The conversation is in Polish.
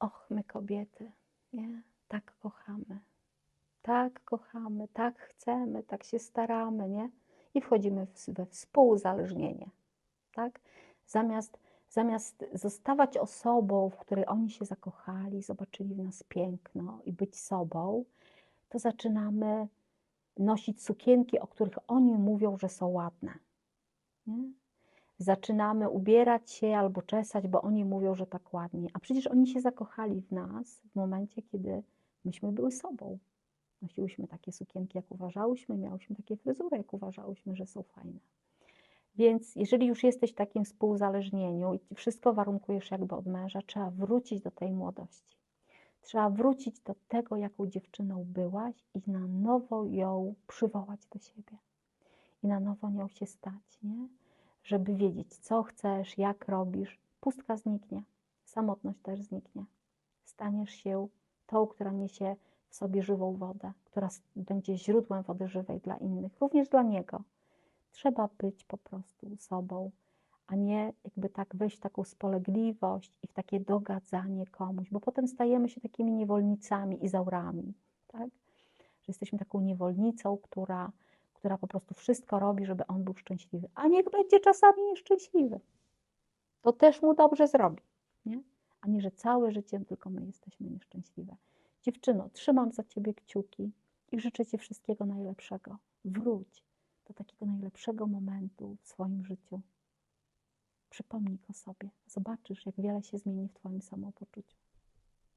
Och, my kobiety, nie? Tak kochamy. Tak kochamy, tak chcemy, tak się staramy, nie? I wchodzimy we współuzależnienie, tak? Zamiast, zamiast zostawać osobą, w której oni się zakochali, zobaczyli w nas piękno i być sobą, to zaczynamy nosić sukienki, o których oni mówią, że są ładne. Nie? Zaczynamy ubierać się albo czesać, bo oni mówią, że tak ładnie. A przecież oni się zakochali w nas w momencie, kiedy myśmy były sobą. Nosiłyśmy takie sukienki, jak uważałyśmy, miałyśmy takie fryzury, jak uważałyśmy, że są fajne. Więc jeżeli już jesteś w takim współzależnieniu i wszystko warunkujesz jakby od męża, trzeba wrócić do tej młodości. Trzeba wrócić do tego, jaką dziewczyną byłaś i na nowo ją przywołać do siebie. I na nowo nią się stać, nie? Żeby wiedzieć, co chcesz, jak robisz. Pustka zniknie, samotność też zniknie. Staniesz się tą, która niesie w sobie żywą wodę, która będzie źródłem wody żywej dla innych, również dla niego. Trzeba być po prostu sobą, a nie jakby tak wejść w taką spolegliwość i w takie dogadzanie komuś, bo potem stajemy się takimi niewolnicami i zaurami, tak? Że jesteśmy taką niewolnicą, która, która po prostu wszystko robi, żeby on był szczęśliwy, a niech będzie czasami nieszczęśliwy. To też mu dobrze zrobi, nie? A nie, że całe życie tylko my jesteśmy nieszczęśliwe. Dziewczyno, trzymam za ciebie kciuki i życzę ci wszystkiego najlepszego. Wróć do takiego najlepszego momentu w swoim życiu. Przypomnij go sobie. Zobaczysz, jak wiele się zmieni w Twoim samopoczuciu.